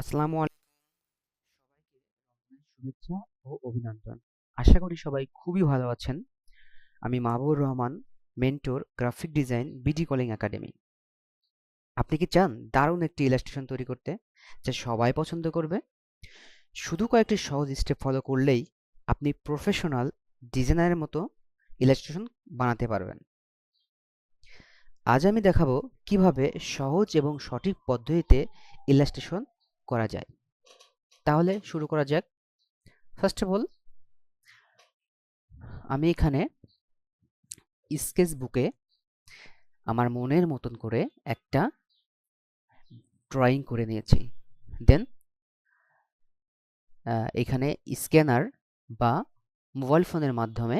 আসসালামু আলাইকুম। সবাইকে শুভেচ্ছা ও অভিনন্দন। আশা করি সবাই খুবই ভালো আছেন। আমি Mahbubur Rahman, mentor, graphic design, BD calling academy. আপনি কি চান দারুণ একটি ইলাস্ট্রেশন তৈরি করতে, যা সবাই পছন্দ করবে? শুধু কয়েকটি সহজ স্টেপ ফলো করলেই আপনি প্রফেশনাল ডিজাইনারের মতো ইলাস্ট্রেশন বানাতে পারবেন। আজ আমি দেখাবো কীভাবে সহজ এবং সঠিক পদ্ধতিতে ইলাস্ট্রেশন করা যায়। তাহলে শুরু করা যাক। ফার্স্ট অফ অল আমি এখানে স্কেচ বুকে আমার মনের মতন করে একটা ড্রয়িং করে নিয়েছি। দেন এখানে স্ক্যানার বা মোবাইল ফোনের মাধ্যমে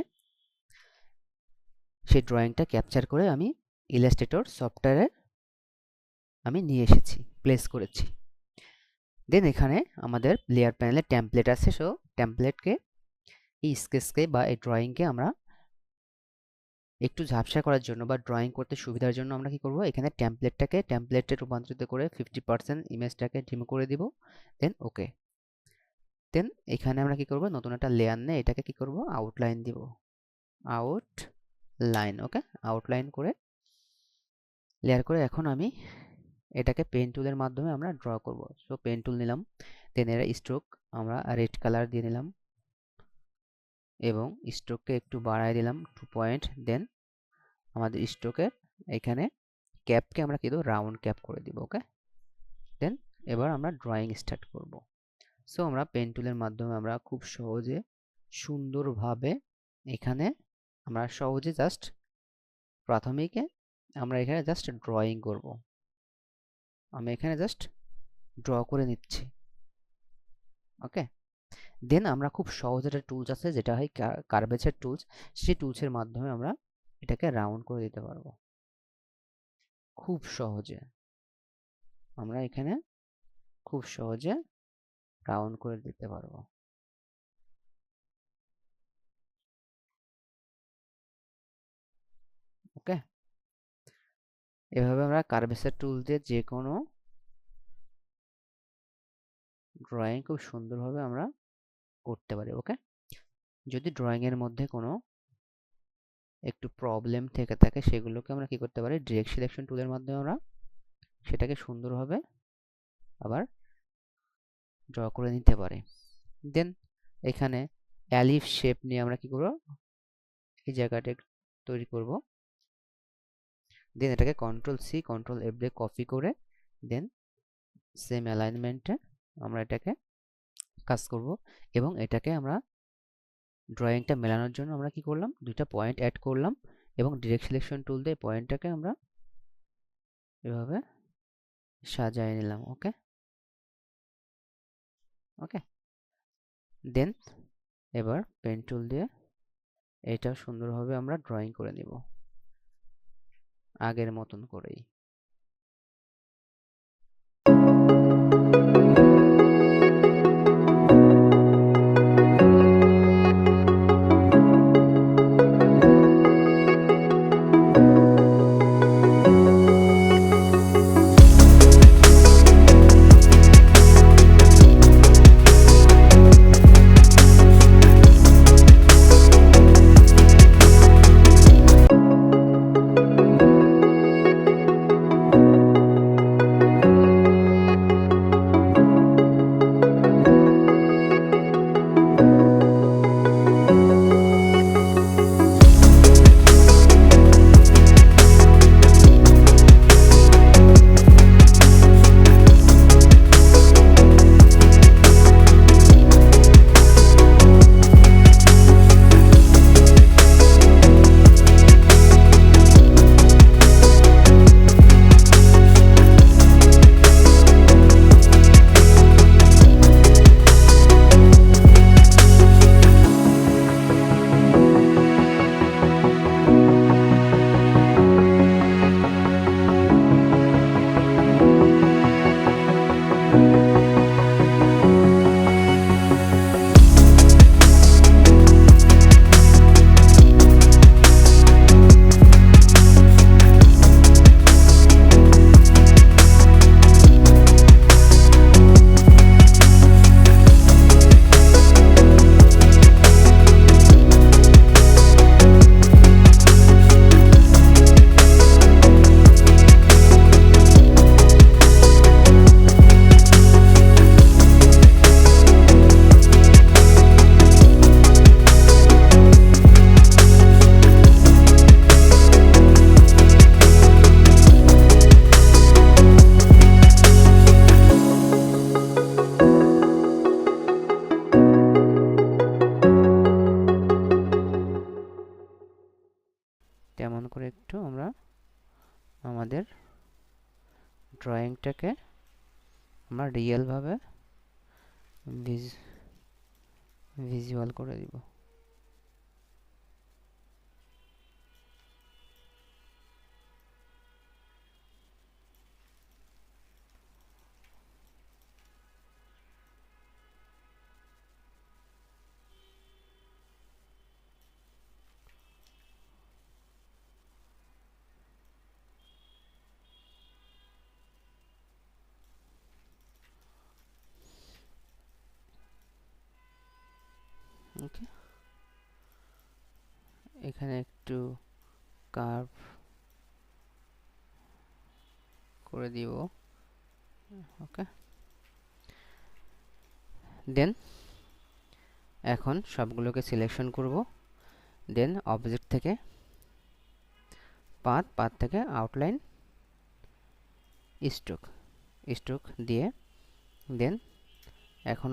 সেই ড্রয়িংটা ক্যাপচার করে আমি ইলাস্ট্রেটর সফটওয়্যারে আমি নিয়ে এসেছি প্লেস করেছি। দেন এখানে আমাদের লেয়ার প্যানেলে ট্যাম্পলেট আছে। সো ট্যাম্পলেটকে এই স্কেচকে বা এই ড্রয়িংকে আমরা একটু ঝাপসা করার জন্য বা ড্রয়িং করতে সুবিধার জন্য আমরা কি করব? এখানে ট্যাম্পলেটটাকে ট্যাম্পলেটে রূপান্তরিত করে ফিফটি পার্সেন্ট ইমেজটাকে ডিম করে দিব। দেন ওকে দেন এখানে আমরা কি করব? নতুন একটা লেয়ার নিয়ে এটাকে কি করব? আউটলাইন দিব। আউট লাইন ওকে আউটলাইন করে লেয়ার করে এখন আমি এটাকে পেন টুলের মাধ্যমে আমরা ড্র করব। সো পেন টুল নিলাম দেন এর স্ট্রোক আমরা রেড কালার দিয়ে নিলাম এবং স্ট্রোককে একটু বাড়ায় দিলাম টু পয়েন্ট দেন আমাদের স্ট্রোকের এখানে ক্যাপকে আমরা কিন্তু রাউন্ড ক্যাপ করে দিব ওকে দেন এবার আমরা ড্রয়িং স্টার্ট করব। সো আমরা পেন টুলের মাধ্যমে আমরা খুব সহজে সুন্দরভাবে এখানে আমরা সহজে জাস্ট প্রাথমিকে আমরা এখানে জাস্ট ড্রয়িং করব। আমি এখানে জাস্ট ড্র করে নিচ্ছি। ওকে দেন আমরা খুব সহজ একটা টুলস আছে, যেটা হয় কার্বেজের টুলস সেই টুলসের মাধ্যমে আমরা এটাকে রাউন্ড করে দিতে পারব। খুব সহজে। আমরা এখানে খুব সহজে রাউন্ড করে দিতে পারব ওকে এভাবে আমরা কার্ভেসার টুল দিয়ে যে কোনো ড্রয়িং খুব সুন্দরভাবে আমরা করতে পারি ওকে যদি ড্রয়িংয়ের মধ্যে কোনো একটু প্রবলেম থেকে থাকে, সেগুলোকে আমরা কি করতে পারি? ডিরেক্ট সিলেকশন টুলের মাধ্যমে আমরা সেটাকে সুন্দরভাবে আবার ড্র করে নিতে পারি। দেন এখানে অ্যালিফ শেপ নিয়ে আমরা কি করব? এই জায়গাটা তৈরি করব। দেন এটাকে কন্ট্রোল সি কন্ট্রোল এফ দিয়ে কপি করে দেন সেম অ্যালাইনমেন্টে আমরা এটাকে কাজ করব এবং এটাকে আমরা ড্রয়িংটা মেলানোর জন্য আমরা কি করলাম? দুইটা পয়েন্ট অ্যাড করলাম এবং ডিরেক্ট সিলেকশন টুল দিয়ে পয়েন্টটাকে আমরা এভাবে সাজায় নিলাম ওকে ওকে দেন এবার পেন টুল দিয়ে এটা সুন্দরভাবে আমরা ড্রয়িং করে নিব। আগের মতন করেই। ড্রয়িংটাকে আমরা রিয়েলভাবে ভিজ ভিজুয়াল করে দিব। ওকে। এখানে একটু কার্ভ করে দিব, ওকে। দেন এখন সবগুলোকে সিলেকশন করব। দেন অবজেক্ট থেকে পাত পাত থেকে আউটলাইন স্ট্রোক স্ট্রোক দিয়ে দেন এখন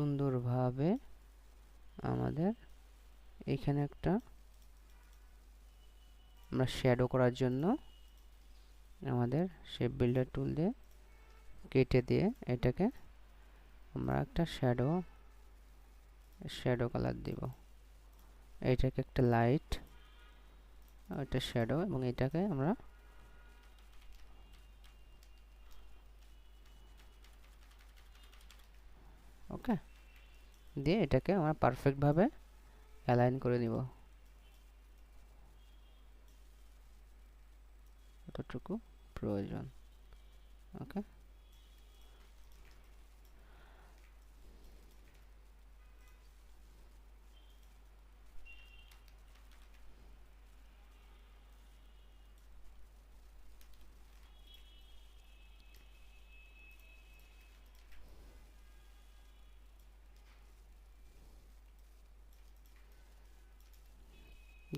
সুন্দরভাবে আমাদের এখানে একটা আমরা শ্যাডো করার জন্য আমাদের শেপ বিল্ডার টুল দিয়ে কেটে দিয়ে এটাকে আমরা একটা শ্যাডো শ্যাডো কালার দিব। এটাকে একটা লাইট একটা শ্যাডো এবং এটাকে আমরা ওকে দিয়ে এটাকে আমরা পারফেক্টভাবে অ্যালাইন করে নিব। এতটুকু প্রয়োজন ওকে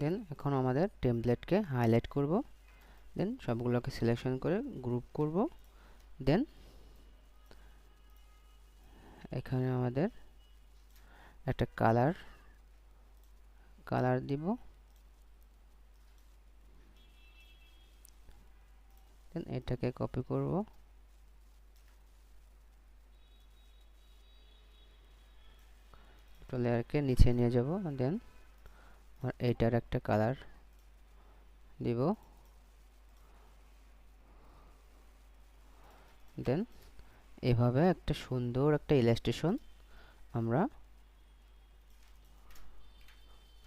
দেন এখন আমাদের টেমপ্লেটকে হাইলাইট করব। দেন সবগুলোকে সিলেকশন করে গ্রুপ করব। দেন এখানে আমাদের একটা কালার কালার দিব। দেন এটাকে কপি করব। লেয়ারকে নিচে নিয়ে যাব। দেন আর এইটার একটা কালার দিব। দেন এভাবে একটা সুন্দর একটা ইলাস্ট্রেশন আমরা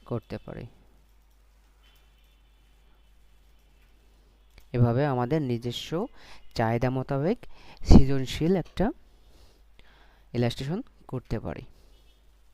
করতে পারি। এভাবে আমাদের নিজস্ব চাহিদা মোতাবেক সৃজনশীল একটা ইলাস্ট্রেশন করতে পারি।